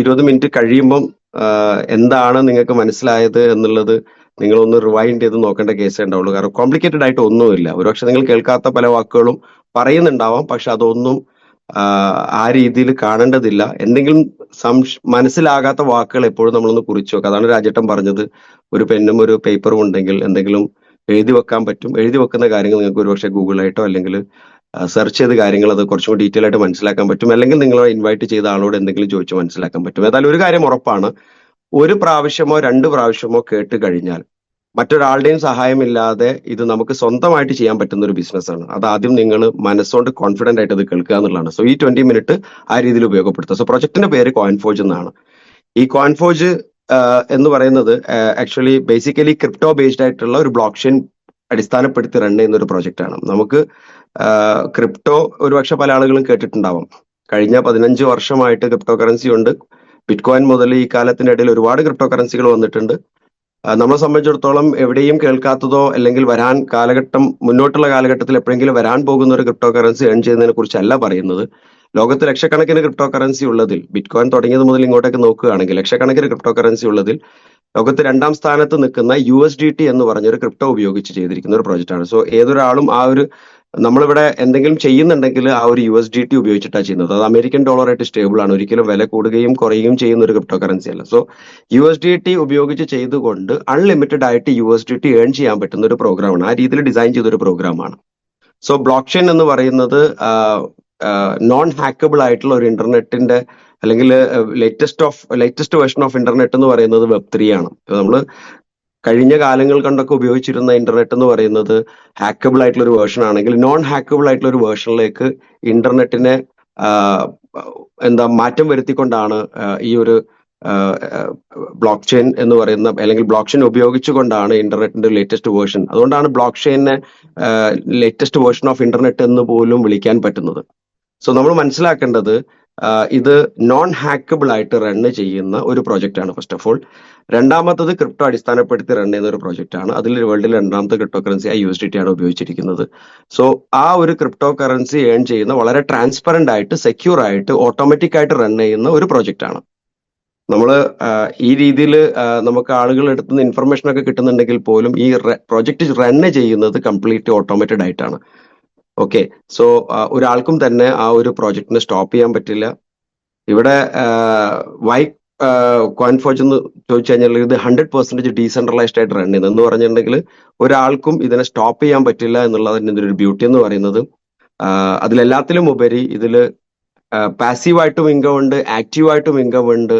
ഇരുപത് മിനിറ്റ് കഴിയുമ്പം എന്താണ് നിങ്ങൾക്ക് മനസ്സിലായത് എന്നുള്ളത് നിങ്ങളൊന്ന് റിവൈൻഡ് ചെയ്ത് നോക്കേണ്ട കേസേ ഉണ്ടാവുള്ളൂ. കാരണം കോംപ്ലിക്കേറ്റഡ് ആയിട്ട് ഒന്നുമില്ല. ഒരുപക്ഷെ നിങ്ങൾ കേൾക്കാത്ത പല വാക്കുകളും പറയുന്നുണ്ടാവാം. പക്ഷെ അതൊന്നും ആ രീതിയിൽ കാണേണ്ടതില്ല. എന്തെങ്കിലും സംശ മനസ്സിലാകാത്ത വാക്കുകൾ എപ്പോഴും നമ്മളൊന്ന് കുറിച്ചു വെക്കുക. അതാണ് രാജേട്ടൻ പറഞ്ഞത്. ഒരു പെന്നും ഒരു പേപ്പറും ഉണ്ടെങ്കിൽ എന്തെങ്കിലും എഴുതി വെക്കാൻ പറ്റും. എഴുതി വെക്കുന്ന കാര്യങ്ങൾ നിങ്ങൾക്ക് ഒരുപക്ഷെ ഗൂഗിളായിട്ടോ അല്ലെങ്കിൽ സെർച്ച് ചെയ്ത കാര്യങ്ങൾ അത് കുറച്ചും കൂടി ഡീറ്റെയിൽ ആയിട്ട് മനസ്സിലാക്കാൻ പറ്റും. അല്ലെങ്കിൽ നിങ്ങൾ ഇൻവൈറ്റ് ചെയ്ത ആളോട് എന്തെങ്കിലും ചോദിച്ച് മനസ്സിലാക്കാൻ പറ്റും. ഏതായാലും ഒരു കാര്യം ഉറപ്പാണ്. ഒരു പ്രാവശ്യമോ രണ്ട് പ്രാവശ്യമോ കേട്ട് കഴിഞ്ഞാൽ മറ്റൊരാളുടെയും സഹായമില്ലാതെ ഇത് നമുക്ക് സ്വന്തമായിട്ട് ചെയ്യാൻ പറ്റുന്ന ഒരു ബിസിനസ്സാണ് അത് ആദ്യം നിങ്ങൾ മനസ്സുകൊണ്ട് കോൺഫിഡന്റ് ആയിട്ട് അത് കേൾക്കുക എന്നുള്ളതാണ്. സോ ഈ ട്വന്റി മിനിറ്റ് ആ രീതിയിൽ ഉപയോഗപ്പെടുത്തുക. സോ പ്രൊജക്ടിന്റെ പേര് കോയിൻഫോജ് എന്നാണ്. ഈ കോയിൻഫോജ് എന്ന് പറയുന്നത് ആക്ച്വലി ബേസിക്കലി ക്രിപ്റ്റോ ബേസ്ഡ് ആയിട്ടുള്ള ഒരു ബ്ലോക്ക് ചെയിൻ അടിസ്ഥാനപ്പെടുത്തി റൺ ചെയ്യുന്ന ഒരു പ്രോജക്റ്റ് ആണ്. നമുക്ക് ക്രിപ്റ്റോ ഒരുപക്ഷെ പല ആളുകളും കേട്ടിട്ടുണ്ടാവും. കഴിഞ്ഞ പതിനഞ്ച് വർഷമായിട്ട് ക്രിപ്റ്റോ കറൻസി ഉണ്ട്. ബിറ്റ്കോയിൻ മുതൽ ഈ കാലത്തിന്റെ ഇടയിൽ ഒരുപാട് ക്രിപ്റ്റോ കറൻസികൾ വന്നിട്ടുണ്ട്. നമ്മളെ സംബന്ധിച്ചിടത്തോളം എവിടെയും കേൾക്കാത്തതോ അല്ലെങ്കിൽ വരാൻ കാലഘട്ടം മുന്നോട്ടുള്ള കാലഘട്ടത്തിൽ എപ്പോഴെങ്കിലും വരാൻ പോകുന്ന ഒരു ക്രിപ്റ്റോ കറൻസി ഏൺ ചെയ്യുന്നതിനെ കുറിച്ചല്ല പറയുന്നത്. ലോകത്ത് ലക്ഷക്കണക്കിന് ക്രിപ്റ്റോ കറൻസി ഉള്ളതിൽ ബിറ്റ്കോയിൻ തുടങ്ങിയത് മുതൽ ഇങ്ങോട്ടേക്ക് നോക്കുകയാണെങ്കിൽ ലക്ഷക്കണക്കിന് ക്രിപ്റ്റോ കറൻസി ഉള്ളതിൽ ലോകത്ത് രണ്ടാം സ്ഥാനത്ത് നിൽക്കുന്ന യു എസ് ഡി ടി എന്ന് പറഞ്ഞൊരു ക്രിപ്റ്റോ ഉപയോഗിച്ച് ചെയ്തിരിക്കുന്ന ഒരു പ്രോജക്റ്റ് ആണ്. സോ ഏതൊരാളും ആ ഒരു നമ്മളിവിടെ എന്തെങ്കിലും ചെയ്യുന്നുണ്ടെങ്കിൽ ആ ഒരു യു എസ് ഡി ടി ഉപയോഗിച്ചിട്ടാണ് ചെയ്യുന്നത്. അത് അമേരിക്കൻ ഡോളർ ആയിട്ട് സ്റ്റേബിൾ ആണ്. ഒരിക്കലും വില കൂടുകയും കുറയുകയും ചെയ്യുന്ന ഒരു ക്രിപ്റ്റോ കറൻസി അല്ല. So U S D T ഉപയോഗിച്ച് ചെയ്തുകൊണ്ട് അൺലിമിറ്റഡ് ആയിട്ട് U S D T earn ചെയ്യാൻ പറ്റുന്ന ഒരു പ്രോഗ്രാമാണ് ആ രീതിയിൽ ഡിസൈൻ ചെയ്ത ഒരു പ്രോഗ്രാമാണ് സോ ബ്ലോക്ക് ചെയിൻ എന്ന് പറയുന്നത് നോൺ ഹാക്കബിൾ ആയിട്ടുള്ള ഒരു ഇന്റർനെറ്റിന്റെ അല്ലെങ്കിൽ latest of latest version of internet എന്ന് പറയുന്നത് വെബ് ത്രീ ആണ്. നമ്മൾ കഴിഞ്ഞ കാലങ്ങൾ കണ്ടൊക്കെ ഉപയോഗിച്ചിരുന്ന ഇന്റർനെറ്റ് എന്ന് പറയുന്നത് ഹാക്കബിൾ ആയിട്ടുള്ള ഒരു വേർഷൻ ആണെങ്കിൽ നോൺ ഹാക്കബിൾ ആയിട്ടുള്ള ഒരു വേർഷനിലേക്ക് ഇന്റർനെറ്റിനെ എന്താ മാറ്റം വരുത്തിക്കൊണ്ടാണ് ഈ ഒരു ബ്ലോക്ക് ചെയിൻ എന്ന് പറയുന്ന അല്ലെങ്കിൽ ബ്ലോക്ക് ചെയിൻ ഉപയോഗിച്ചുകൊണ്ടാണ് ഇന്റർനെറ്റിന്റെ ലേറ്റസ്റ്റ് വേർഷൻ അതുകൊണ്ടാണ് ബ്ലോക്ക് ചെയിനെ ലേറ്റസ്റ്റ് വേർഷൻ ഓഫ് ഇന്റർനെറ്റ് എന്ന് പോലും വിളിക്കാൻ പറ്റുന്നത്. സോ നമ്മൾ മനസ്സിലാക്കേണ്ടത് ഇത് നോൺ ഹാക്കബിൾ ആയിട്ട് റൺ ചെയ്യുന്ന ഒരു പ്രോജക്റ്റ് ആണ് ഫസ്റ്റ് ഓഫ് ഓൾ രണ്ടാമത്തത് ക്രിപ്റ്റോ അടിസ്ഥാനപ്പെടുത്തി റൺ ചെയ്യുന്ന ഒരു പ്രോജക്റ്റ് ആണ്. അതിൽ വേൾഡിൽ രണ്ടാമത്തെ crypto currency I U S D T ആണ് ഉപയോഗിച്ചിരിക്കുന്നത്. സോ ആ ഒരു ക്രിപ്റ്റോ കറൻസി ഏൺ ചെയ്യുന്ന വളരെ ട്രാൻസ്പെറന്റ് ആയിട്ട് സെക്യൂർ ആയിട്ട് ഓട്ടോമാറ്റിക് ആയിട്ട് റൺ ചെയ്യുന്ന ഒരു പ്രോജക്റ്റ് ആണ്. നമ്മൾ ഈ രീതിയിൽ നമുക്ക് ആളുകൾ എടുത്തുന്ന ഇൻഫർമേഷൻ ഒക്കെ കിട്ടുന്നുണ്ടെങ്കിൽ പോലും ഈ പ്രോജക്റ്റ് റൺ ചെയ്യുന്നത് കംപ്ലീറ്റ് ഓട്ടോമേറ്റഡ് ആയിട്ടാണ്. ഓക്കെ സോ ഒരാൾക്കും തന്നെ ആ ഒരു പ്രോജക്റ്റിനെ സ്റ്റോപ്പ് ചെയ്യാൻ പറ്റില്ല. ഇവിടെ വൈ കോയിൻഫോജ് എന്ന് ചോദിച്ചു കഴിഞ്ഞാൽ ഇത് ഹൺഡ്രഡ് പെർസെന്റേജ് ഡീസെൻട്രലൈസ്ഡ് ആയിട്ട് റൺ ചെയ്യുന്നത് എന്ന് പറഞ്ഞിട്ടുണ്ടെങ്കിൽ ഒരാൾക്കും ഇതിനെ സ്റ്റോപ്പ് ചെയ്യാൻ പറ്റില്ല എന്നുള്ളതിന്റെ ഒരു ബ്യൂട്ടി എന്ന് പറയുന്നത്. അതിലെല്ലാത്തിലും ഉപരി ഇതിൽ പാസീവായിട്ടും ഇൻകം ഉണ്ട് ആക്റ്റീവായിട്ടും ഇൻകം ഉണ്ട്.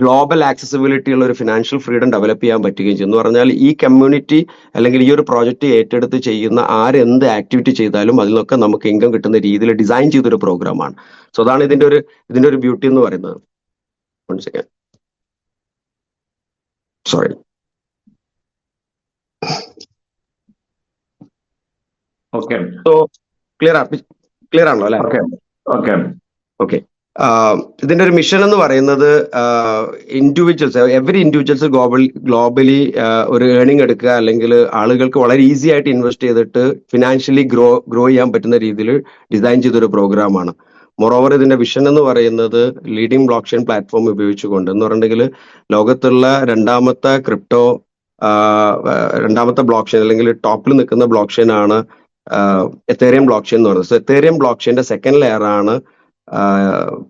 ഗ്ലോബൽ ആക്സസിബിലിറ്റി ഉള്ള ഒരു ഫിനാൻഷ്യൽ ഫ്രീഡം ഡെവലപ്പ് ചെയ്യാൻ പറ്റുകയും ചെയ്യും എന്ന് പറഞ്ഞാൽ ഈ കമ്മ്യൂണിറ്റി അല്ലെങ്കിൽ ഈ ഒരു പ്രോജക്റ്റ് ഏറ്റെടുത്ത് ചെയ്യുന്ന ആരെന്ത് ആക്ടിവിറ്റി ചെയ്താലും അതിൽ നിന്നൊക്കെ നമുക്ക് ഇൻകം കിട്ടുന്ന രീതിയിൽ ഡിസൈൻ ചെയ്തൊരു പ്രോഗ്രാമാണ് സോ അതാണ് ഇതിന്റെ ഒരു ഇതിന്റെ ഒരു ബ്യൂട്ടി എന്ന് പറയുന്നത്. Sorry okay so clear clear ആണല്ലോ അല്ലെ? ഓക്കെ ഓക്കെ ഓക്കെ ഇതിന്റെ ഒരു മിഷൻ എന്ന് പറയുന്നത് individuals every individuals global globally ഒരു ഏണിംഗ് എടുക്കുക അല്ലെങ്കിൽ ആളുകൾക്ക് വളരെ ഈസി ആയിട്ട് ഇൻവെസ്റ്റ് ചെയ്തിട്ട് ഫിനാൻഷ്യലി ഗ്രോ ഗ്രോ ചെയ്യാൻ പറ്റുന്ന രീതിയിൽ ഡിസൈൻ ചെയ്തൊരു പ്രോഗ്രാമാണ് മൊറോവർ ഇതിന്റെ വിഷൻ എന്ന് പറയുന്നത് ലീഡിംഗ് ബ്ലോക്ക് ചെയിൻ പ്ലാറ്റ്ഫോം ഉപയോഗിച്ചുകൊണ്ട്. എന്ന് പറഞ്ഞിട്ടുണ്ടെങ്കിൽ ലോകത്തുള്ള രണ്ടാമത്തെ ക്രിപ്റ്റോ രണ്ടാമത്തെ ബ്ലോക്ക് ചെയിൻ അല്ലെങ്കിൽ ടോപ്പിൽ നിൽക്കുന്ന ബ്ലോക്ക് ചെയിൻ ആണ് എത്തേറിയം ബ്ലോക്ക് ചെയിൻ എന്ന് പറയുന്നത്. എത്തേറിയം ബ്ലോക്ക് ചെയിന്റെ സെക്കൻഡ് ലെയർ ആണ്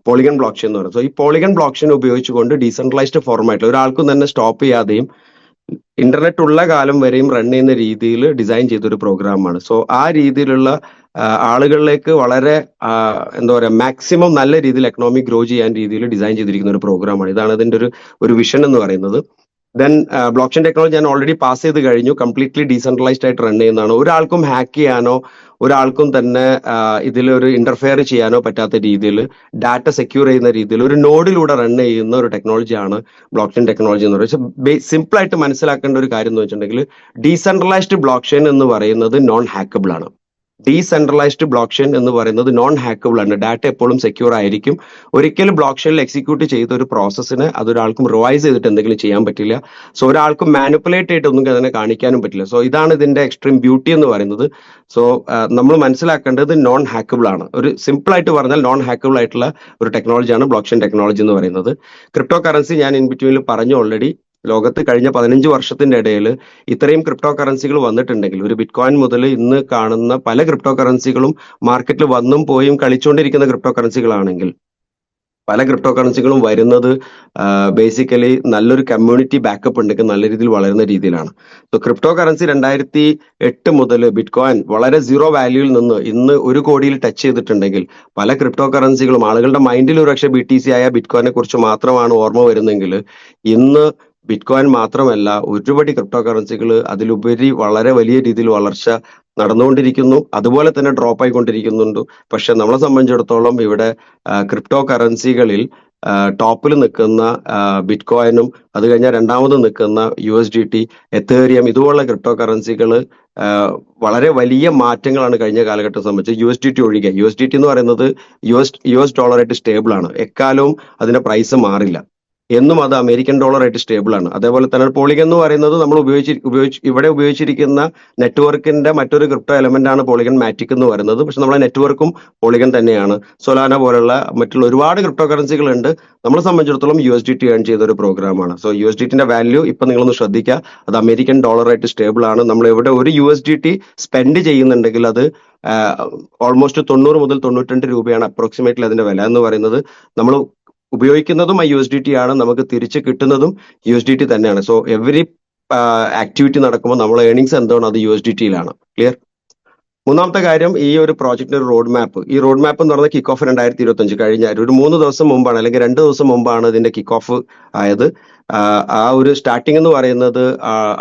പോളിഗൺ ബ്ലോക്ക് ചെയിൻ എന്ന് പറയുന്നത് സോ ഈ പോളിഗൺ ബ്ലോക്ക് ചെയിൻ ഉപയോഗിച്ചുകൊണ്ട് ഡീസെൻട്രലൈസ്ഡ് ഫോർമാറ്റിൽ ഒരാൾക്കും തന്നെ സ്റ്റോപ്പ് ചെയ്യാതെയും ഇന്റർനെറ്റ് ഉള്ള കാലം വരെയും റൺ ചെയ്യുന്ന രീതിയിൽ ഡിസൈൻ ചെയ്ത ചെയ്തൊരു പ്രോഗ്രാമാണ് സോ ആ രീതിയിലുള്ള ആളുകളിലേക്ക് വളരെ എന്താ പറയുക മാക്സിമം നല്ല രീതിയിൽ എക്കണോമിക് ഗ്രോ ചെയ്യാൻ രീതിയിൽ ഡിസൈൻ ചെയ്തിരിക്കുന്ന ഒരു പ്രോഗ്രാമാണ് ഇതാണ് ഇതിന്റെ ഒരു ഒരു വിഷൻ എന്ന് പറയുന്നത്. ദെൻ ബ്ലോക്ക് ചെയിൻ ടെക്നോളജി ഞാൻ ഓൾറെഡി പാസ് ചെയ്ത് കഴിഞ്ഞു. കംപ്ലീറ്റ്ലി ഡീസെൻട്രലൈസ്ഡ് ആയിട്ട് റൺ ചെയ്യുന്നതാണ്. ഒരാൾക്കും ഹാക്ക് ചെയ്യാനോ ഒരാൾക്കും തന്നെ ഇതിലൊരു ഇന്റർഫെയർ ചെയ്യാനോ പറ്റാത്ത രീതിയിൽ ഡാറ്റ സെക്യൂർ ചെയ്യുന്ന രീതിയിൽ ഒരു നോഡിലൂടെ റൺ ചെയ്യുന്ന ഒരു ടെക്നോളജിയാണ് ബ്ലോക്ക് ചെയിൻ ടെക്നോളജി എന്ന് പറയുന്നത്. സിമ്പിൾ ആയിട്ട് മനസ്സിലാക്കേണ്ട ഒരു കാര്യം എന്ന് വെച്ചിട്ടുണ്ടെങ്കിൽ ഡീസെൻട്രലൈസ്ഡ് ബ്ലോക്ക് ചെയിൻ എന്ന് പറയുന്നത് നോൺ ഹാക്കബിൾ ആണ്. ഡീസെൻട്രലൈസ്ഡ് ബ്ലോക്ക് ചെയിൻ എന്ന് പറയുന്നത് നോൺ ഹാക്കബിൾ ആണ്. ഡാറ്റ എപ്പോഴും സെക്യൂർ ആയിരിക്കും. ഒരിക്കലും ബ്ലോക്ക് ചെയിനിൽ എക്സിക്യൂട്ട് ചെയ്ത ഒരു പ്രോസസ്സിന് അതൊരാൾക്കും റിവൈസ് ചെയ്തിട്ട് എന്തെങ്കിലും ചെയ്യാൻ പറ്റില്ല. സോ ഒരാൾക്കും മാനിപ്പുലേറ്റ് ചെയ്തിട്ടൊന്നും അതിനെ കാണിക്കാനും പറ്റില്ല. സോ ഇതാണ് ഇതിന്റെ എക്സ്ട്രീം ബ്യൂട്ടി എന്ന് പറയുന്നത്. സോ നമ്മൾ മനസ്സിലാക്കേണ്ടത് നോൺ ഹാക്കബിൾ ആണ്. ഒരു സിമ്പിൾ ആയിട്ട് പറഞ്ഞാൽ നോൺ ഹാക്കബിൾ ആയിട്ടുള്ള ഒരു ടെക്നോളജിയാണ് ബ്ലോക്ക് ചെയിൻ ടെക്നോളജി എന്ന് പറയുന്നത്. ക്രിപ്റ്റോ കറൻസി ഞാൻ ഇൻ ബിറ്റ്വീനിൽ പറഞ്ഞു ഓൾറെഡി ലോകത്ത് കഴിഞ്ഞ പതിനഞ്ച് വർഷത്തിന്റെ ഇടയിൽ ഇത്രയും ക്രിപ്റ്റോ കറൻസികൾ വന്നിട്ടുണ്ടെങ്കിൽ ഒരു ബിറ്റ്കോയിൻ മുതൽ ഇന്ന് കാണുന്ന പല ക്രിപ്റ്റോ കറൻസികളും മാർക്കറ്റിൽ വന്നും പോയും കളിച്ചുകൊണ്ടിരിക്കുന്ന ക്രിപ്റ്റോ കറൻസികളാണെങ്കിൽ പല ക്രിപ്റ്റോ കറൻസികളും വരുന്നത് ബേസിക്കലി നല്ലൊരു കമ്മ്യൂണിറ്റി ബാക്കപ്പ് ഉണ്ടെങ്കിൽ നല്ല രീതിയിൽ വളരുന്ന രീതിയിലാണ്. സോ ക്രിപ്റ്റോ കറൻസി രണ്ടായിരത്തി എട്ട് മുതൽ ബിറ്റ്കോയിൻ വളരെ സീറോ വാല്യൂയിൽ നിന്ന് ഇന്ന് ഒരു കോടിയിൽ ടച്ച് ചെയ്തിട്ടുണ്ടെങ്കിൽ പല ക്രിപ്റ്റോ കറൻസികളും ആളുകളുടെ മൈൻഡിൽ ഒരു പക്ഷേ ബി ടി സി ആയ ബിറ്റ് കോയിനെ കുറിച്ച് മാത്രമാണ് ഓർമ്മ വരുന്നെങ്കിൽ ഇന്ന് ബിറ്റ് കോയിൻ മാത്രമല്ല ഒരുപടി ക്രിപ്റ്റോ കറൻസികൾ അതിലുപരി വളരെ വലിയ രീതിയിൽ വളർച്ച നടന്നുകൊണ്ടിരിക്കുന്നു. അതുപോലെ തന്നെ ഡ്രോപ്പ് ആയിക്കൊണ്ടിരിക്കുന്നുണ്ട്. പക്ഷെ നമ്മളെ സംബന്ധിച്ചിടത്തോളം ഇവിടെ ക്രിപ്റ്റോ കറൻസികളിൽ ടോപ്പിൽ നിൽക്കുന്ന ബിറ്റ്കോയിനും അത് കഴിഞ്ഞാൽ രണ്ടാമത് നിൽക്കുന്ന U S D T Ethereum ഇതുപോലുള്ള ക്രിപ്റ്റോ കറൻസികൾ വളരെ വലിയ മാറ്റങ്ങളാണ് കഴിഞ്ഞ കാലഘട്ടം സംബന്ധിച്ച് യു എസ് ഡി ടി ഒഴികെ. യു എസ് ഡി ടി എന്ന് പറയുന്നത് യു എസ് യു എസ് ഡോളറായിട്ട് സ്റ്റേബിൾ ആണ്. എക്കാലവും അതിന്റെ പ്രൈസ് മാറില്ല. എന്നും അത് അമേരിക്കൻ ഡോളർ ആയിട്ട് സ്റ്റേബിൾ ആണ്. അതേപോലെ തന്നെ പോളിഗൺ എന്ന് പറയുന്നത് നമ്മൾ ഉപയോഗിച്ച് ഉപയോഗിച്ച് ഇവിടെ ഉപയോഗിച്ചിരിക്കുന്ന നെറ്റ്വർക്കിന്റെ മറ്റൊരു ക്രിപ്റ്റോ എലമെന്റ് ആണ് പോളിഗൻ മാറ്റിക് എന്ന് പറയുന്നത്. പക്ഷെ നമ്മളെ നെറ്റ്വർക്കും പോളിഗൻ തന്നെയാണ്. സൊലാന പോലുള്ള മറ്റുള്ള ഒരുപാട് ക്രിപ്റ്റോ കറൻസികൾ ഉണ്ട് നമ്മളെ സംബന്ധിച്ചിടത്തോളം U S D T earn ചെയ്ത ഒരു പ്രോഗ്രാമാണ് സോ യു എസ് ഡി ടിന്റെ വാല്യൂ ഇപ്പൊ നിങ്ങളൊന്ന് ശ്രദ്ധിക്കുക. അത് അമേരിക്കൻ ഡോളർ ആയിട്ട് സ്റ്റേബിൾ ആണ്. നമ്മൾ ഇവിടെ ഒരു U S D T spend ചെയ്യുന്നുണ്ടെങ്കിൽ അത് ഓൾമോസ്റ്റ് തൊണ്ണൂറ് മുതൽ തൊണ്ണൂറ്റിരണ്ട് രൂപയാണ് അപ്രോക്സിമേറ്റ്ലി അതിന്റെ വില എന്ന് പറയുന്നത്. നമ്മൾ ഉപയോഗിക്കുന്നതും ആ യു എസ് ഡി ടി ആണ് നമുക്ക് തിരിച്ച് കിട്ടുന്നതും യു എസ് ഡി ടി തന്നെയാണ്. സോ എവറി ആക്ടിവിറ്റി നടക്കുമ്പോൾ നമ്മൾ ഏണിങ്സ് എന്താണ്? അത് യു എസ് ഡി ടിയിലാണ് ക്ലിയർ മൂന്നാമത്തെ കാര്യം ഈ ഒരു പ്രോജക്റ്റിന്റെ ഒരു റോഡ് മാപ്പ് ഈ റോഡ് മാപ്പ് എന്ന് പറഞ്ഞാൽ കിക്ക് ഓഫ് രണ്ടായിരത്തി ഇരുപത്തി അഞ്ച് കഴിഞ്ഞ ഒരു മൂന്ന് ദിവസം മുമ്പാണ് അല്ലെങ്കിൽ രണ്ട് ദിവസം മുമ്പാണ് ഇതിന്റെ കിക്ക് ഓഫ് ആയത്. ആ ഒരു സ്റ്റാർട്ടിംഗ് എന്ന് പറയുന്നത്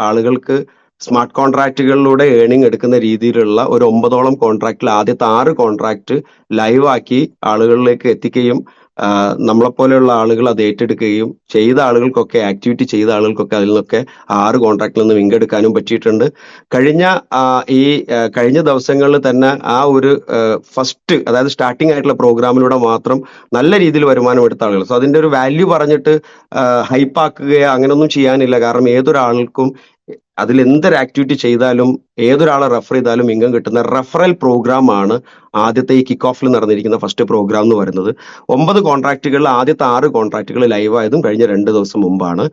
ആളുകൾക്ക് സ്മാർട്ട് കോൺട്രാക്റ്റുകളിലൂടെ ഏണിംഗ് എടുക്കുന്ന രീതിയിലുള്ള ഒരു ഒമ്പതോളം കോൺട്രാക്റ്റിൽ ആദ്യത്തെ ആറ് കോൺട്രാക്ട് ലൈവ് ആക്കി ആളുകളിലേക്ക് എത്തിക്കുകയും നമ്മളെപ്പോലെയുള്ള ആളുകൾ അത് ഏറ്റെടുക്കുകയും ചെയ്ത ആളുകൾക്കൊക്കെ ആക്ടിവിറ്റി ചെയ്ത ആളുകൾക്കൊക്കെ അതിൽ നിന്നൊക്കെ ആറ് കോൺട്രാക്റ്റിൽ നിന്ന് വിങ്കെടുക്കാനും പറ്റിയിട്ടുണ്ട്. കഴിഞ്ഞ ഈ കഴിഞ്ഞ ദിവസങ്ങളിൽ തന്നെ ആ ഒരു ഫസ്റ്റ് അതായത് സ്റ്റാർട്ടിംഗ് ആയിട്ടുള്ള പ്രോഗ്രാമിലൂടെ മാത്രം നല്ല രീതിയിൽ വരുമാനം എടുത്ത ആളുകൾ. സോ അതിന്റെ ഒരു വാല്യൂ പറഞ്ഞിട്ട് ഹൈപ്പാക്കുകയോ അങ്ങനെയൊന്നും ചെയ്യാനില്ല. കാരണം ഏതൊരാൾക്കും അതിൽ എന്തൊരു ആക്ടിവിറ്റി ചെയ്താലും ഏതൊരാളെ റെഫർ ചെയ്താലും ഇൻകം കിട്ടുന്ന റെഫറൽ പ്രോഗ്രാം ആണ് ആദ്യത്തെ ഈ കിക്ക് ഓഫിൽ നടന്നിരിക്കുന്ന ഫസ്റ്റ് പ്രോഗ്രാം എന്ന് പറയുന്നത്. ഒമ്പത് കോൺട്രാക്റ്റുകളിൽ ആദ്യത്തെ ആറ് കോൺട്രാക്റ്റുകൾ ലൈവായതും കഴിഞ്ഞ രണ്ട് ദിവസം മുമ്പാണ്.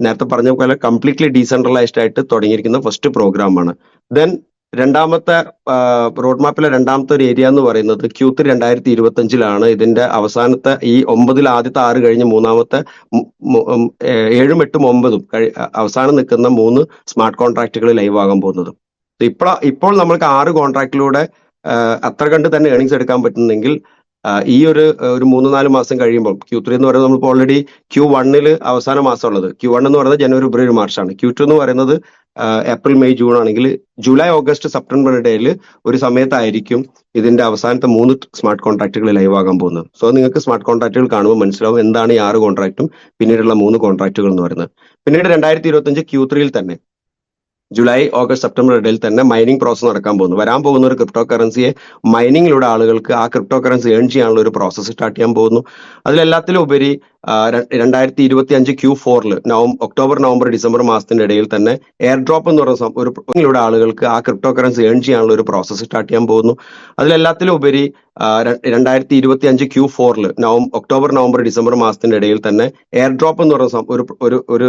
നേരത്തെ പറഞ്ഞ പോലെ കംപ്ലീറ്റ്ലി ഡീസെൻട്രലൈസ്ഡ് ആയിട്ട് തുടങ്ങിയിരിക്കുന്ന ഫസ്റ്റ് പ്രോഗ്രാം ആണ്. ദെൻ രണ്ടാമത്തെ റോഡ് മാപ്പിലെ രണ്ടാമത്തെ ഒരു ഏരിയ എന്ന് പറയുന്നത് ക്യൂ ത്രീ രണ്ടായിരത്തി ഇരുപത്തി അഞ്ചിലാണ് ഇതിന്റെ അവസാനത്തെ ഈ ഒമ്പതിൽ ആദ്യത്തെ ആറ് കഴിഞ്ഞ് മൂന്നാമത്തെ ഏഴും എട്ടും ഒമ്പതും അവസാനം നിൽക്കുന്ന മൂന്ന് സ്മാർട്ട് കോൺട്രാക്റ്റുകൾ ലൈവ് ആകാൻ പോകുന്നത്. ഇപ്പോൾ ഇപ്പോൾ നമ്മൾക്ക് ആറ് കോൺട്രാക്റ്റിലൂടെ അത്ര കണ്ട് തന്നെ ഏണിങ്സ് എടുക്കാൻ പറ്റുന്നെങ്കിൽ ഈ ഒരു ഒരു മൂന്ന് നാല് മാസം കഴിയുമ്പോൾ ക്യൂ ത്രീ എന്ന് പറയുന്നത് നമ്മളിപ്പോൾ ഓൾറെഡി ക്യൂ വണ്ണിൽ അവസാന മാസം ഉള്ളത് ക്യൂ വൺ എന്ന് പറയുന്നത് ജനുവരി ഫെബ്രുവരി മാർച്ചാണ് ക്യൂ ടു എന്ന് പറയുന്നത് ഏപ്രിൽ മെയ് ജൂൺ ആണെങ്കിൽ ജൂലൈ ഓഗസ്റ്റ് സെപ്റ്റംബർ ഇടയിൽ ഒരു സമയത്തായിരിക്കും ഇതിന്റെ അവസാനത്തെ മൂന്ന് സ്മാർട്ട് കോൺട്രാക്റ്റുകൾ ലൈവ് ആകാൻ പോകുന്നത്. സോ നിങ്ങൾക്ക് സ്മാർട്ട് കോൺട്രാക്റ്റുകൾ കാണുമ്പോൾ മനസ്സിലാവും എന്താണ് ഈ ആറ് കോൺട്രാക്റ്റും പിന്നീടുള്ള മൂന്ന് കോൺട്രാക്റ്റുകൾ എന്ന് പറയുന്നത്. പിന്നീട് രണ്ടായിരത്തി ഇരുപത്തി അഞ്ച് ക്യൂ ത്രീയിൽ തന്നെ ജൂലൈ ഓഗസ്റ്റ് സെപ്റ്റംബർ ഇടയിൽ തന്നെ മൈനിങ് പ്രോസസ് നടക്കാൻ പോകുന്നു. വരാൻ പോകുന്ന ഒരു ക്രിപ്റ്റോ കറൻസിയെ മൈനിങ്ങിലൂടെ ആളുകൾക്ക് ആ ക്രിപ്റ്റോ കറൻസി ഏൺ ചെയ്യാനുള്ള ഒരു പ്രോസസ്സ് സ്റ്റാർട്ട് ചെയ്യാൻ പോകുന്നു. അതിലെല്ലാത്തിലും ഉപരി രണ്ടായിരത്തി ഇരുപത്തി അഞ്ച് ക്യൂ ഫോറിൽ നവംബർ ഒക്ടോബർ നവംബർ ഡിസംബർ മാസത്തിന്റെ ഇടയിൽ തന്നെ എയർ ഡ്രോപ്പ് എന്ന് പറയുന്ന ഒരു ആളുകൾക്ക് ആ ക്രിപ്റ്റോ കറൻസി ഏൺ ചെയ്യാനുള്ള ഒരു പ്രോസസ്സ് സ്റ്റാർട്ട് ചെയ്യാൻ പോകുന്നു. അതിലെല്ലാത്തിലും ഉപരി രണ്ടായിരത്തി ഇരുപത്തി അഞ്ച് ക്യൂ ഫോറിൽ നവം ഒക്ടോബർ നവംബർ ഡിസംബർ മാസത്തിന്റെ ഇടയിൽ തന്നെ എയർ ഡ്രോപ്പ് എന്ന് പറയുന്ന ഒരു ഒരു ഒരു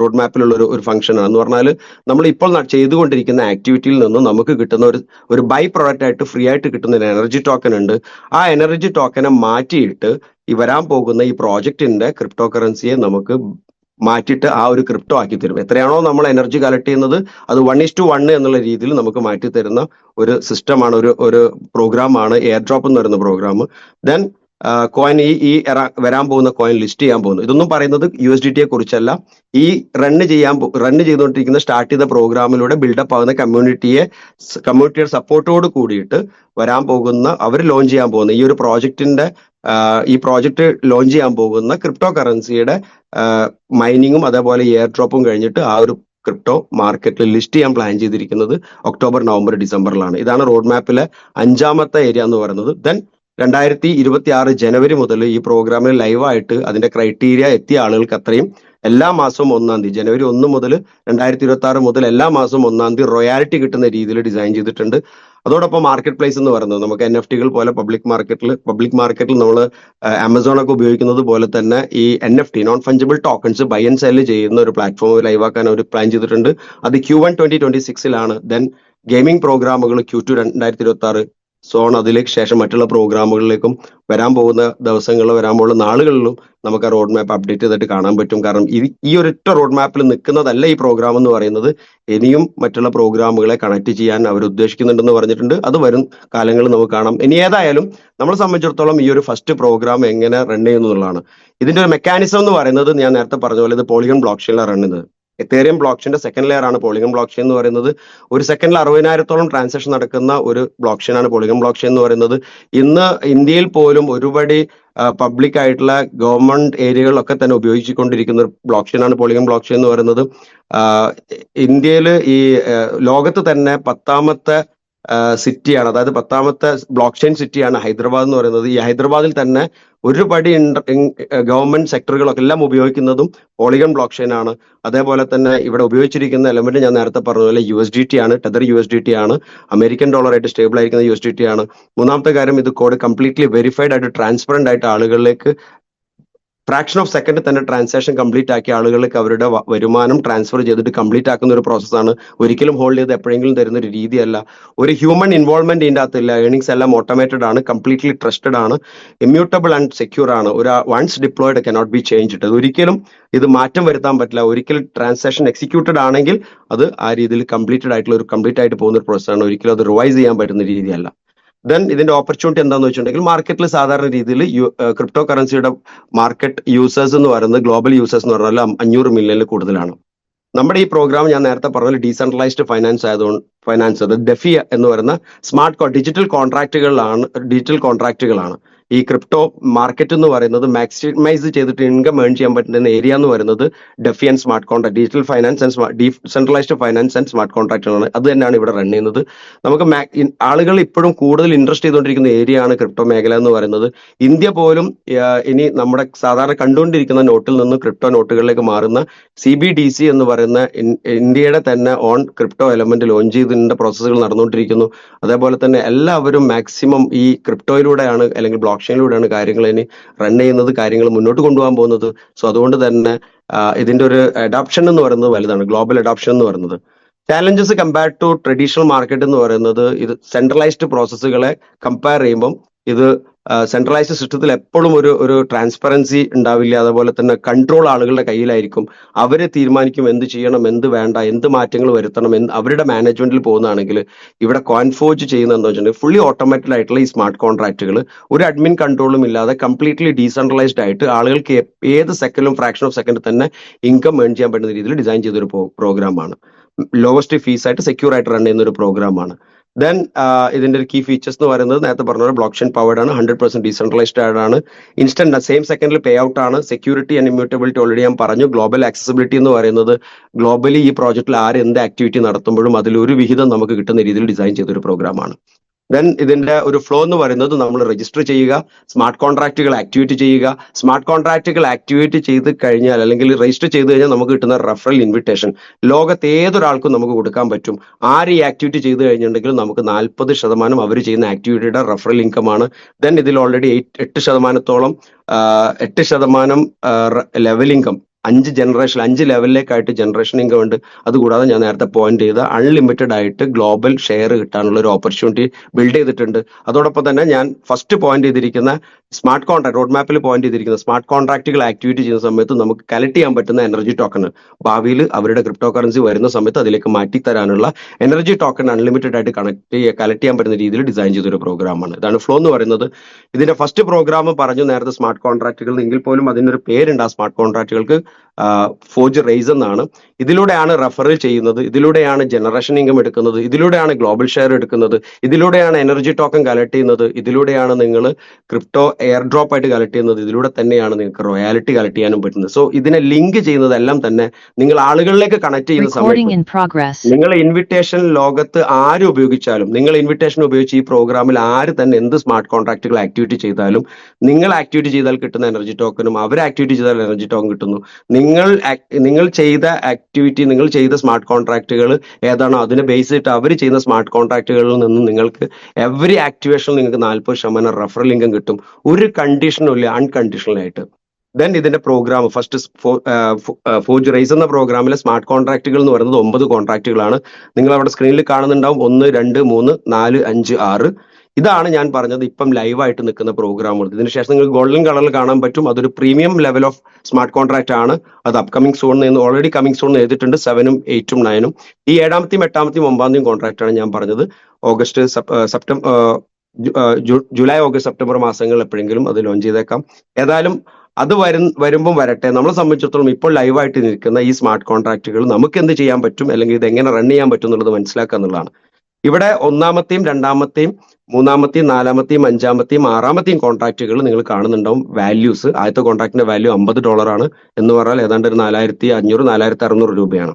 റോഡ് മാപ്പിലുള്ള ഒരു ഒരു ആണ് എന്ന് പറഞ്ഞാൽ നമ്മൾ ഇപ്പോൾ ചെയ്തുകൊണ്ടിരിക്കുന്ന ആക്ടിവിറ്റിയിൽ നിന്ന് നമുക്ക് കിട്ടുന്ന ഒരു ഒരു ബൈ പ്രോഡക്റ്റ് ആയിട്ട് ഫ്രീ ആയിട്ട് കിട്ടുന്ന ഒരു എനർജി ടോക്കൺ ഉണ്ട്. ആ എനർജി ടോക്കനെ മാറ്റിയിട്ട് ഈ വരാൻ പോകുന്ന ഈ പ്രോജക്റ്റിന്റെ ക്രിപ്റ്റോ കറൻസിയെ നമുക്ക് മാറ്റിയിട്ട് ആ ഒരു ക്രിപ്റ്റോ ആക്കി തരും. എത്രയാണോ നമ്മൾ എനർജി കളക്ട് ചെയ്യുന്നത് അത് വൺ ഇസ് ടു വൺ എന്നുള്ള രീതിയിൽ നമുക്ക് മാറ്റി തരുന്ന ഒരു സിസ്റ്റമാണ് ഒരു ഒരു പ്രോഗ്രാമാണ് എയർ ഡ്രോപ്പ് എന്ന് പറയുന്ന പ്രോഗ്രാം ദെൻ കോയിൻ ഈ ഈ വരാൻ പോകുന്ന കോയിൻ ലിസ്റ്റ് ചെയ്യാൻ പോകുന്നു. ഇതൊന്നും പറയുന്നത് യു എസ് ഡി ടിയെ കുറിച്ചല്ല. ഈ റണ്ണ് ചെയ്യാൻ റണ്ണ് ചെയ്തുകൊണ്ടിരിക്കുന്ന സ്റ്റാർട്ട് ചെയ്ത പ്രോഗ്രാമിലൂടെ ബിൽഡപ്പ് ആകുന്ന കമ്മ്യൂണിറ്റിയെ കമ്മ്യൂണിറ്റിയുടെ സപ്പോർട്ടോട് കൂടിയിട്ട് വരാൻ പോകുന്ന അവർ ലോഞ്ച് ചെയ്യാൻ പോകുന്ന ഈ ഒരു പ്രോജക്റ്റിന്റെ ഈ പ്രോജക്റ്റ് ലോഞ്ച് ചെയ്യാൻ പോകുന്ന ക്രിപ്റ്റോ കറൻസിയുടെ മൈനിങ്ങും അതേപോലെ എയർ ഡ്രോപ്പും കഴിഞ്ഞിട്ട് ആ ഒരു ക്രിപ്റ്റോ മാർക്കറ്റിൽ ലിസ്റ്റ് ചെയ്യാൻ പ്ലാൻ ചെയ്തിരിക്കുന്നത് ഒക്ടോബർ നവംബർ ഡിസംബറിലാണ്. ഇതാണ് റോഡ് മാപ്പിലെ അഞ്ചാമത്തെ ഏരിയ എന്ന് പറയുന്നത്. ദെൻ രണ്ടായിരത്തി ഇരുപത്തി ആറ് ജനുവരി മുതൽ ഈ പ്രോഗ്രാമിൽ ലൈവായിട്ട് അതിന്റെ ക്രൈറ്റീരിയ എത്തിയ ആളുകൾക്ക് അത്രയും എല്ലാ മാസവും ഒന്നാം തീയതി ജനുവരി ഒന്ന് മുതൽ രണ്ടായിരത്തി ഇരുപത്തി ആറ് മുതൽ എല്ലാ മാസവും ഒന്നാം തീയതി റോയാലിറ്റി കിട്ടുന്ന രീതിയിൽ ഡിസൈൻ ചെയ്തിട്ടുണ്ട്. അതോടൊപ്പം മാർക്കറ്റ് പ്ലേസ് എന്ന് പറയുന്നത് നമുക്ക് എൻ എഫ് ടികൾ പോലെ പബ്ലിക് മാർക്കറ്റിൽ പബ്ലിക് മാർക്കറ്റിൽ നമ്മൾ ആമസോൺ ഒക്കെ ഉപയോഗിക്കുന്നത് പോലെ തന്നെ ഈ N F T non fungible tokens buy and sell ചെയ്യുന്ന ഒരു പ്ലാറ്റ്ഫോം ലൈവാക്കാൻ അവർ പ്ലാൻ ചെയ്തിട്ടുണ്ട്. അത് ക്യൂ വൺ ട്വന്റി ട്വന്റി സിക്സിലാണ് ദെൻ ഗെയിമിംഗ് പ്രോഗ്രാമുകൾ ക്യൂ ടു രണ്ടായിരത്തി ഇരുപത്തി ആറ് സോൺ അതിലേക്ക് ശേഷം മറ്റുള്ള പ്രോഗ്രാമുകളിലേക്കും വരാൻ പോകുന്ന ദിവസങ്ങളിൽ വരാൻ പോകുന്ന നാളുകളിലും നമുക്ക് ആ റോഡ് മാപ്പ് അപ്ഡേറ്റ് ചെയ്തിട്ട് കാണാൻ പറ്റും. കാരണം ഈ ഈ ഒരൊറ്റ റോഡ് മാപ്പിൽ നിൽക്കുന്നതല്ല ഈ പ്രോഗ്രാം എന്ന് പറയുന്നത്. ഇനിയും മറ്റുള്ള പ്രോഗ്രാമുകളെ കണക്ട് ചെയ്യാൻ അവർ ഉദ്ദേശിക്കുന്നുണ്ടെന്ന് പറഞ്ഞിട്ടുണ്ട്. അത് വരും കാലങ്ങളിൽ നമുക്ക് കാണാം. ഇനി ഏതായാലും നമ്മളെ സംബന്ധിച്ചിടത്തോളം ഈ ഒരു ഫസ്റ്റ് പ്രോഗ്രാം എങ്ങനെ റൺ ചെയ്യുന്നു എന്നുള്ളതാണ്. ഇതിന്റെ ഒരു മെക്കാനിസം എന്ന് പറയുന്നത് ഞാൻ നേരത്തെ പറഞ്ഞ പോലെ ഇത് പോളിഗൺ ബ്ലോക്ക് ചെയിനിലാണ് റൺ ചെയ്യുന്നത്. എത്തേറിയം ബ്ലോക്ക് ചെയിന്റെ സെക്കൻഡ് ലെയർ ആണ്. പോളിഗൺ ബ്ലോക്ക് ചെയിൻ എന്ന് പറയുന്നത് ഒരു സെക്കൻഡിൽ അറുപതിനായിരത്തോളം ട്രാൻസാക്ഷൻ നടക്കുന്ന ഒരു ബ്ലോക്ക് ചെയിൻ ആണ് പോളിഗൺ ബ്ലോക്ക് ചെയിൻ എന്ന് പറയുന്നത്. ഇന്ന് ഇന്ത്യയിൽ പോലും ഒരുപടി പബ്ലിക് ആയിട്ടുള്ള ഗവൺമെന്റ് ഏരിയകളിലൊക്കെ തന്നെ ഉപയോഗിച്ചുകൊണ്ടിരിക്കുന്ന ഒരു ബ്ലോക്ക് ചെയിൻ ആണ് പോളിഗൺ ബ്ലോക്ക് ചെയിൻ എന്ന് പറയുന്നത്. ഇന്ത്യയിൽ ഈ ലോകത്ത് തന്നെ പത്താമത്തെ സിറ്റിയാണ് അതായത് പത്താമത്തെ ബ്ലോക്ക് ചെയിൻ സിറ്റിയാണ് ഹൈദരാബാദ് എന്ന് പറയുന്നത്. ഈ ഹൈദരാബാദിൽ തന്നെ ഒരുപടി ഗവൺമെന്റ് സെക്ടറുകളൊക്കെ എല്ലാം ഉപയോഗിക്കുന്നതും പോളിഗൺ ബ്ലോക്ക് ചെയിൻ ആണ്. അതേപോലെ തന്നെ ഇവിടെ ഉപയോഗിച്ചിരിക്കുന്ന എലമെന്റ് ഞാൻ നേരത്തെ പറഞ്ഞ പോലെ യു എസ് ഡി ടി ആണ് Tether U S D T ആണ് അമേരിക്കൻ ഡോളർ ആയിട്ട് സ്റ്റേബിൾ ആയിരിക്കുന്ന യു എസ് ഡി ടി ആണ്. മൂന്നാമത്തെ കാര്യം ഇത് കോഡ് കംപ്ലീറ്റ്ലി വെരിഫൈഡ് ആയിട്ട് ട്രാൻസ്പെറന്റ് ആയിട്ട് ആളുകളിലേക്ക് ഫ്രാക്ഷൻ ഓഫ് സെക്കൻഡ് തന്നെ ട്രാൻസാക്ഷൻ കംപ്ലീറ്റ് ആക്കിയ ആളുകൾക്ക് അവരുടെ വരുമാനം ട്രാൻസ്ഫർ ചെയ്തിട്ട് കംപ്ലീറ്റ് ആക്കുന്ന ഒരു പ്രോസസ്സാണ് ഒരിക്കലും ഹോൾഡ് ചെയ്ത് എപ്പോഴെങ്കിലും തരുന്ന ഒരു രീതിയല്ല. ഒരു ഹ്യൂമൻ ഇൻവോൾവ്മെന്റ് ഇതിന്റെ അകത്തില്ല. ഏണിങ്സ് എല്ലാം ഓട്ടോമേറ്റഡ് ആണ് കംപ്ലീറ്റ്ലി ട്രസ്റ്റഡ് ആണ് ഇമ്മ്യൂട്ടബിൾ ആൻഡ് സെക്യൂർ ആണ്. ഒരു once deployed cannot be change ഇത് ഒരിക്കലും ഇത് മാറ്റം വരുത്താൻ പറ്റില്ല. ഒരിക്കൽ ട്രാൻസാക്ഷൻ എക്സിക്യൂട്ടഡ് ആണെങ്കിൽ അത് ആ രീതിയിൽ കംപ്ലീറ്റഡ് ആയിട്ടുള്ള ഒരു കംപ്ലീറ്റ് ആയിട്ട് പോകുന്ന ഒരു പ്രോസസ്സാണ് ഒരിക്കലും അത് റിവൈസ് ചെയ്യാൻ പറ്റുന്ന രീതിയല്ല. ദെൻ ഇതിന്റെ ഓപ്പർച്യൂണിറ്റി എന്താണെന്ന് വെച്ചിട്ടുണ്ടെങ്കിൽ മാർക്കറ്റിൽ സാധാരണ രീതിയിൽ ക്രിപ്റ്റോ കറൻസിയുടെ മാർക്കറ്റ് യൂസേഴ്സ് എന്ന് പറയുന്നത് ഗ്ലോബൽ യൂസേഴ്സ് എന്ന് പറഞ്ഞാൽ അഞ്ഞൂറ് മില്യണിൽ കൂടുതലാണ്. നമ്മുടെ ഈ പ്രോഗ്രാം ഞാൻ നേരത്തെ പറഞ്ഞ ഡീസെൻട്രലൈസ്ഡ് ഫൈനാൻസ് ആയതുകൊണ്ട് ഫൈനാൻസ് അത് ഡെഫി എന്ന് പറയുന്ന സ്മാർട്ട് ഡിജിറ്റൽ കോൺട്രാക്റ്റുകളാണ് ഡിജിറ്റൽ കോൺട്രാക്റ്റുകളാണ് ഈ ക്രിപ്റ്റോ മാർക്കറ്റ് എന്ന് പറയുന്നത് മാക്സിമൈസ് ചെയ്തിട്ട് ഇൻകം ഏൺ ചെയ്യാൻ പറ്റുന്ന ഏരിയ എന്ന് പറയുന്നത് DeFi and smart contract digital finance and decentralised finance and smart കോൺട്രാക്റ്റുകളാണ് അത് തന്നെയാണ് ഇവിടെ റൺ ചെയ്യുന്നത്. നമുക്ക് ആളുകൾ ഇപ്പോഴും കൂടുതൽ ഇൻട്രസ്റ്റ് ചെയ്തുകൊണ്ടിരിക്കുന്ന ഏരിയ ആണ് ക്രിപ്റ്റോ മേഖല എന്ന് പറയുന്നത്. ഇന്ത്യ പോലും ഇനി നമ്മുടെ സാധാരണ കണ്ടുകൊണ്ടിരിക്കുന്ന നോട്ടിൽ നിന്ന് ക്രിപ്റ്റോ നോട്ടുകളിലേക്ക് മാറുന്ന സി ബി ഡി സി എന്ന് പറയുന്ന ഇന്ത്യയുടെ തന്നെ ഓൺ ക്രിപ്റ്റോ എലമെന്റ് ലോഞ്ച് ചെയ്തതിന്റെ പ്രോസസ്സുകൾ നടന്നുകൊണ്ടിരിക്കുന്നു. അതേപോലെ തന്നെ എല്ലാവരും മാക്സിമം ഈ ക്രിപ്റ്റോയിലൂടെയാണ് അല്ലെങ്കിൽ ബ്ലോക്ക് ചെയിനിലൂടെയാണ് കാര്യങ്ങൾ ഇനി റൺ ചെയ്യുന്നത് കാര്യങ്ങൾ മുന്നോട്ട് കൊണ്ടുപോകാൻ പോകുന്നത്. സോ അതുകൊണ്ട് തന്നെ ഇതിന്റെ ഒരു അഡാപ്ഷൻ എന്ന് പറയുന്നത് വലുതാണ് ഗ്ലോബൽ അഡാപ്ഷൻ എന്ന് പറയുന്നത്. Challenges compare to traditional market എന്ന് പറയുന്നത് ഇത് സെൻട്രലൈസ്ഡ് പ്രോസസ്സുകളെ കമ്പയർ ചെയ്യുമ്പം ഇത് സെൻട്രലൈസ്ഡ് സിസ്റ്റത്തിൽ എപ്പോഴും ഒരു ഒരു ട്രാൻസ്പെറൻസി ഉണ്ടാവില്ല. അതുപോലെ തന്നെ കൺട്രോൾ ആളുകളുടെ കയ്യിലായിരിക്കും. അവരെ തീരുമാനിക്കും എന്ത് ചെയ്യണം എന്ത് വേണ്ട എന്ത് മാറ്റങ്ങൾ വരുത്തണം എന്ത് അവരുടെ മാനേജ്മെന്റിൽ പോകുന്നതാണെങ്കിൽ ഇവിടെ കോൺഫോജ് ചെയ്യുന്ന എന്താ വെച്ചിട്ടുണ്ടെങ്കിൽ ഫുള്ളി ഓട്ടോമാറ്റഡ് ആയിട്ടുള്ള ഈ സ്മാർട്ട് കോൺട്രാക്റ്റുകൾ ഒരു അഡ്മിൻ കൺട്രോളും ഇല്ലാതെ കംപ്ലീറ്റ്ലി ഡീസെൻട്രലൈസ്ഡ് ആയിട്ട് ആളുകൾക്ക് ഏത് സെക്കൻഡും ഫ്രാക്ഷൻ ഓഫ് സെക്കൻഡ് തന്നെ ഇൻകം ഏൺ ചെയ്യാൻ പറ്റുന്ന രീതിയിൽ ഡിസൈൻ ചെയ്തൊരു പ്രോഗ്രാമാണ് ലോവസ്റ്റ് ഫീസ് ആയിട്ട് സെക്യൂർ ആയിട്ട് റൺ ചെയ്യുന്ന ഒരു പ്രോഗ്രാമാണ് ദെൻ ഇതിന്റെ ഒരു കീ ഫീച്ചേഴ്സ് എന്ന് പറയുന്നത് നേരത്തെ പറഞ്ഞ ബ്ലോക്ക് ചെയിൻ പവർഡ് ആണ് ഹൺഡ്രഡ് പെർസെന്റ് ഡീസെൻട്രലൈസ്ഡ് ആണ് ഇൻസ്റ്റന്റ് സെയിം സെക്കൻഡിൽ പേ ഔട്ട് ആണ്. സെക്യൂരിറ്റി ആൻഡ് ഇമ്മ്യൂട്ടബിലിറ്റി ഓൾറെഡി ഞാൻ പറഞ്ഞു. ഗ്ലോബൽ ആക്സസിബിലിറ്റി എന്ന് പറയുന്നത് ഗ്ലോബലി ഈ പ്രോജക്റ്റിൽ ആര് എന്ത് ആക്ടിവിറ്റി നടത്തുമ്പോഴും അതിൽ ഒരു വിഹിതം നമുക്ക് കിട്ടുന്ന രീതിയിൽ ഡിസൈൻ ചെയ്തൊരു പ്രോഗ്രാമാണ് ദെൻ ഇതിന്റെ ഒരു ഫ്ലോ എന്ന് പറയുന്നത് നമ്മൾ രജിസ്റ്റർ ചെയ്യുക സ്മാർട്ട് കോൺട്രാക്റ്റുകൾ ആക്ടിവേറ്റ് ചെയ്യുക. സ്മാർട്ട് കോൺട്രാക്റ്റുകൾ ആക്ടിവേറ്റ് ചെയ്ത് കഴിഞ്ഞാൽ അല്ലെങ്കിൽ രജിസ്റ്റർ ചെയ്ത് കഴിഞ്ഞാൽ നമുക്ക് കിട്ടുന്ന റെഫറൽ ഇൻവിറ്റേഷൻ ലോകത്ത് ഏതൊരാൾക്കും നമുക്ക് കൊടുക്കാൻ പറ്റും. ആര് ഈ ആക്ടിവിറ്റി ചെയ്ത് കഴിഞ്ഞിട്ടുണ്ടെങ്കിലും നമുക്ക് നാൽപ്പത് ശതമാനം അവർ ചെയ്യുന്ന ആക്ടിവിറ്റിയുടെ റെഫറൽ ഇൻകം ആണ്. ദെൻ ഇതിൽ ഓൾറെഡി എയ്റ്റ് എട്ട് ശതമാനത്തോളം എട്ട് ശതമാനം ലെവൽ ഇൻകം അഞ്ച് ജനറേഷൻ അഞ്ച് ലെവലിലേക്കായിട്ട് ജനറേഷൻ ഇൻകം ഉണ്ട് അതുകൂടാതെ ഞാൻ നേരത്തെ പോയിന്റ് ചെയ്ത അൺലിമിറ്റഡ് ആയിട്ട് ഗ്ലോബൽ ഷെയർ കിട്ടാനുള്ള ഒരു ഓപ്പർച്യൂണിറ്റി ബിൽഡ് ചെയ്തിട്ടുണ്ട്. അതോടൊപ്പം തന്നെ ഞാൻ ഫസ്റ്റ് പോയിന്റ് ചെയ്തിരിക്കുന്ന സ്മാർട്ട് കോൺട്രാക്ട് റോഡ് മാപ്പിൽ പോയിന്റ് ചെയ്തിരിക്കുന്ന സ്മാർട്ട് കോൺട്രാക്റ്റുകൾ ആക്ടിവിറ്റി ചെയ്യുന്ന സമയത്ത് നമുക്ക് കലക്ട് ചെയ്യാൻ പറ്റുന്ന എനർജി ടോക്കൺ ഭാവിയിൽ അവരുടെ ക്രിപ്റ്റോ കറൻസി വരുന്ന സമയത്ത് അതിലേക്ക് മാറ്റി തരാനുള്ള എനർജി ടോക്കൺ അൺലിമിറ്റഡ് ആയിട്ട് കണക്ട് കലക്ട് ചെയ്യാൻ പറ്റുന്ന രീതിയിൽ ഡിസൈൻ ചെയ്തൊരു പ്രോഗ്രാമാണ് ഇതാണ് ഫ്ലോ എന്ന് പറയുന്നത്. ഇതിന്റെ ഫസ്റ്റ് പ്രോഗ്രാം പറഞ്ഞു നേരത്തെ സ്മാർട്ട് കോൺട്രാക്റ്റുകൾ എങ്കിൽ പോലും അതിനൊരു പേരുണ്ട് ആ സ്മാർട്ട് കോൺട്രാക്റ്റുകൾക്ക് ഫോജ് റേസ് എന്നാണ്. ഇതിലൂടെയാണ് റെഫറൽ ചെയ്യുന്നത്. ഇതിലൂടെയാണ് ജനറേഷൻ ഇൻകം എടുക്കുന്നത്. ഇതിലൂടെയാണ് ഗ്ലോബൽ ഷെയർ എടുക്കുന്നത്. ഇതിലൂടെയാണ് എനർജി ടോക്കൺ കളക്ട് ചെയ്യുന്നത്. ഇതിലൂടെയാണ് നിങ്ങൾ ക്രിപ്റ്റോ എയർ ഡ്രോപ്പ് ആയിട്ട് കളക്ട് ചെയ്യുന്നത്. ഇതിലൂടെ തന്നെയാണ് നിങ്ങൾക്ക് റോയാലിറ്റി കളക്ട് ചെയ്യാനും പറ്റുന്നത്. സോ ഇതിനെ ലിങ്ക് ചെയ്യുന്നതെല്ലാം തന്നെ നിങ്ങൾ ആളുകളിലേക്ക് കണക്ട് ചെയ്യുന്ന സമയത്ത് നിങ്ങൾ ഇൻവിറ്റേഷൻ ലോകത്ത് ആര് ഉപയോഗിച്ചാലും നിങ്ങൾ ഇൻവിറ്റേഷൻ ഉപയോഗിച്ച് ഈ പ്രോഗ്രാമിൽ ആര് തന്നെ എന്ത് സ്മാർട്ട് കോൺട്രാക്റ്റുകൾ ആക്ടിവിറ്റി ചെയ്താലും നിങ്ങൾ ആക്ടിവിറ്റി ചെയ്താൽ കിട്ടുന്ന എനർജി ടോക്കനും അവർ ആക്ടിവിറ്റി ചെയ്താൽ എനർജി ടോക്കൺ കിട്ടുന്നു. നിങ്ങൾ നിങ്ങൾ ചെയ്ത ആക്ടിവിറ്റി നിങ്ങൾ ചെയ്ത സ്മാർട്ട് കോൺട്രാക്റ്റുകൾ ഏതാണോ അതിനെ ബേസ് ചെയ്തിട്ട് അവർ ചെയ്യുന്ന സ്മാർട്ട് കോൺട്രാക്റ്റുകളിൽ നിന്ന് നിങ്ങൾക്ക് എവറി ആക്ടിവേഷൻ നിങ്ങൾക്ക് നാൽപ്പത് ശതമാനം റെഫറൽ ഇൻകം കിട്ടും. ഒരു കണ്ടീഷനും ഇല്ല അൺകണ്ടീഷണൽ ആയിട്ട്. ദെൻ ഇതിന്റെ പ്രോഗ്രാം ഫസ്റ്റ് ഫോജ് റൈസ് എന്ന പ്രോഗ്രാമിലെ സ്മാർട്ട് കോൺട്രാക്റ്റുകൾ എന്ന് പറയുന്നത് ഒമ്പത് കോൺട്രാക്റ്റുകളാണ് നിങ്ങൾ അവിടെ സ്ക്രീനിൽ കാണുന്നുണ്ടാവും. ഒന്ന് രണ്ട് മൂന്ന് നാല് അഞ്ച് ആറ്. ഇതാണ് ഞാൻ പറഞ്ഞത് ഇപ്പം ലൈവായിട്ട് നിൽക്കുന്ന പ്രോഗ്രാമുകൾ ഇതിനുശേഷം നിങ്ങൾക്ക് ഗോൾഡൻ കളറിൽ കാണാൻ പറ്റും. അതൊരു premium level of smart contract ആണ്. അത് അപ്കമിംഗ് സോൺ നിന്ന് ഓൾറെഡി കമ്മിങ് സോൺ എഴുതിയിട്ടുണ്ട്. സെവനും എയ്റ്റും നയനും ഈ ഏഴാമത്തെയും എട്ടാമത്തെയും ഒമ്പതാമത്തെയും കോൺട്രാക്ട് ആണ് ഞാൻ പറഞ്ഞത്. August September July August September മാസങ്ങളിൽ എപ്പോഴെങ്കിലും അത് ലോഞ്ച് ചെയ്തേക്കാം. ഏതായാലും അത് വരും വരുമ്പം വരട്ടെ. നമ്മളെ സംബന്ധിച്ചിടത്തോളം ഇപ്പോൾ ലൈവായിട്ട് നിൽക്കുന്ന ഈ സ്മാർട്ട് കോൺട്രാക്റ്റുകൾ നമുക്ക് എന്ത് ചെയ്യാൻ പറ്റും? അല്ലെങ്കിൽ ഇത് എങ്ങനെ റൺ ചെയ്യാൻ പറ്റും എന്നുള്ളത് മനസ്സിലാക്കുക എന്നുള്ളതാണ്. ഇവിടെ ഒന്നാമത്തെയും രണ്ടാമത്തെയും മൂന്നാമത്തെയും നാലാമത്തെയും അഞ്ചാമത്തെയും ആറാമത്തെയും കോൺട്രാക്റ്റുകൾ നിങ്ങൾ കാണുന്നുണ്ടാവും. വാല്യൂസ് ആദ്യത്തെ കോൺട്രാക്റ്റിന്റെ വാല്യൂ അമ്പത് ആണ് എന്ന് പറഞ്ഞാൽ ഏതാണ്ട് ഒരു നാലായിരത്തി അഞ്ഞൂറ് നാലായിരത്തി അറുന്നൂറ് രൂപയാണ്.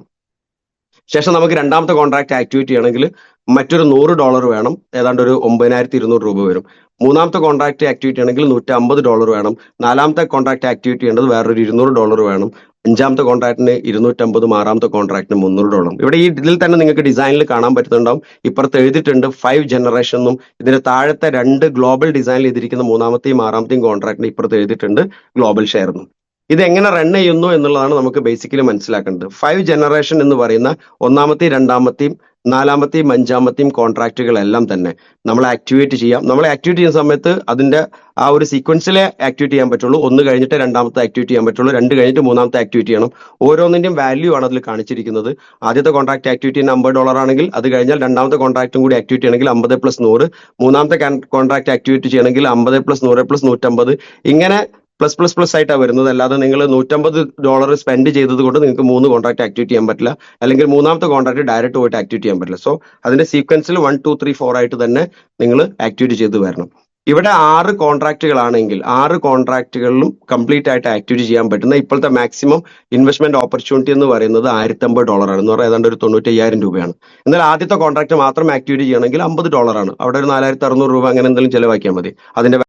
ശേഷം നമുക്ക് രണ്ടാമത്തെ കോൺട്രാക്ട് ആക്ടിവേറ്റ് ചെയ്യണമെങ്കിൽ മറ്റൊരു നൂറ് ഡോളർ വേണം. ഏതാണ്ട് ഒരു ഒമ്പതിനായിരത്തി ഇരുന്നൂറ് രൂപ വരും. മൂന്നാമത്തെ കോൺട്രാക്ട് ആക്ടിവേറ്റ് ആണെങ്കിൽ നൂറ്റി അമ്പത് ഡോളർ വേണം. നാലാമത്തെ കോൺട്രാക്ട് ആക്ടിവേറ്റ് ചെയ്യേണ്ടത് വേറൊരു ഇരുന്നൂറ് ഡോളർ വേണം. അഞ്ചാമത്തെ കോൺട്രാക്ടിന് ഇരുന്നൂറ്റമ്പതും ആറാമത്തെ കോൺട്രാക്ടിന് മുന്നൂറ് ഡോളർ ഇവിടെ ഈ ഇതിൽ തന്നെ നിങ്ങൾക്ക് ഡിസൈനിൽ കാണാൻ പറ്റുന്നുണ്ടാവും. ഇപ്പുറത്ത് എഴുതിയിട്ടുണ്ട് ഫൈവ് ജനറേഷൻ എന്നും ഇതിന് താഴത്തെ രണ്ട് ഗ്ലോബൽ ഡിസൈനിൽ ചെയ്തിരിക്കുന്ന മൂന്നാമത്തെയും ആറാമത്തെയും കോൺട്രാക്ടിന് ഇപ്പുറത്ത് എഴുതിയിട്ടുണ്ട് ഗ്ലോബൽ ഷെയർ എന്നും ഇത് എങ്ങനെ റൺ ചെയ്യുന്നു എന്നുള്ളതാണ് നമുക്ക് ബേസിക്കലി മനസ്സിലാക്കേണ്ടത്. ഫൈവ് ജനറേഷൻ എന്ന് പറയുന്ന ഒന്നാമത്തെയും രണ്ടാമത്തെയും നാലാമത്തെയും അഞ്ചാമത്തെയും കോൺട്രാക്റ്റുകളെല്ലാം തന്നെ നമ്മൾ ആക്ടിവേറ്റ് ചെയ്യാം. നമ്മൾ ആക്ടിവേറ്റ് ചെയ്യുന്ന സമയത്ത് അതിന്റെ ആ ഒരു സീക്വൻസിലെ ആക്ടിവേറ്റ് ചെയ്യാൻ പറ്റുള്ളൂ. ഒന്ന് കഴിഞ്ഞിട്ട് രണ്ടാമത്തെ ആക്ടിവേറ്റ് ചെയ്യാൻ പറ്റുള്ളൂ. രണ്ട് കഴിഞ്ഞിട്ട് മൂന്നാമത്തെ ആക്ടിവേറ്റ് ചെയ്യണം. ഓരോന്നിന്റെയും വാല്യൂ ആണ് അതിൽ കാണിച്ചിരിക്കുന്നത്. ആദ്യത്തെ കോൺട്രാക്ട് ആക്ടിവിറ്റി അമ്പത് ഡോളർ ആണെങ്കിൽ അത് കഴിഞ്ഞാൽ രണ്ടാമത്തെ കോൺട്രാക്റ്റും കൂടി ആക്ടിവേറ്റ് ചെയ്യണമെങ്കിൽ അമ്പത് പ്ലസ് നൂറ്. മൂന്നാമത്തെ കോൺട്രാക്ട് ആക്ടിവേറ്റ് ചെയ്യണമെങ്കിൽ അമ്പത് പ്ലസ് നൂറ് പ്ലസ് നൂറ്റമ്പത്. ഇങ്ങനെ പ്ലസ് പ്ലസ് പ്ലസ് ആയിട്ടാണ് വരുന്നത്. അല്ലാതെ നിങ്ങൾ നൂറ്റമ്പത് ഡോളർ സ്പെൻഡ് ചെയ്തത് കൊണ്ട് നിങ്ങൾക്ക് മൂന്ന് കോൺട്രാക്ട് ആക്ടിവേറ്റ് ചെയ്യാൻ പറ്റില്ല. അല്ലെങ്കിൽ മൂന്നാമത്തെ കോൺട്രാക്ട് ഡയറക്റ്റ് പോയിട്ട് ആക്ടിവേറ്റ് ചെയ്യാൻ പറ്റില്ല. സോ അതിന്റെ സീക്വൻസിൽ വൺ ടു ത്രീ ഫോർ ആയിട്ട് തന്നെ നിങ്ങൾ ആക്ടിവേറ്റ് ചെയ്ത് വരണം. ഇവിടെ ആറ് കോൺട്രാക്റ്റുകളാണെങ്കിൽ ആറ് കോൺട്രാക്റ്റുകളിലും കംപ്ലീറ്റ് ആയിട്ട് ആക്ടിവേറ്റ് ചെയ്യാൻ പറ്റുന്ന ഇപ്പോഴത്തെ മാക്സിമം ഇൻവെസ്റ്റ്മെന്റ് ഓപ്പർച്യൂണിറ്റി എന്ന് പറയുന്നത് ആയിരത്തമ്പത് ഡോളറാണ് എന്ന് പറയുന്നത് ഏതാണ്ട് ഒരു തൊണ്ണൂറ്റി അയ്യായിരം രൂപയാണ്. എന്നാൽ ആദ്യത്തെ കോൺട്രാക്ട് മാത്രം ആക്ടിവേറ്റ് ചെയ്യണമെങ്കിൽ അമ്പത് ഡോളറാണ് അവിടെ ഒരു നാലായിരത്തി അറുന്നൂറ് രൂപ അങ്ങനെ എന്തെങ്കിലും ചിലവാക്കിയാൽ മതി. അതിന്റെ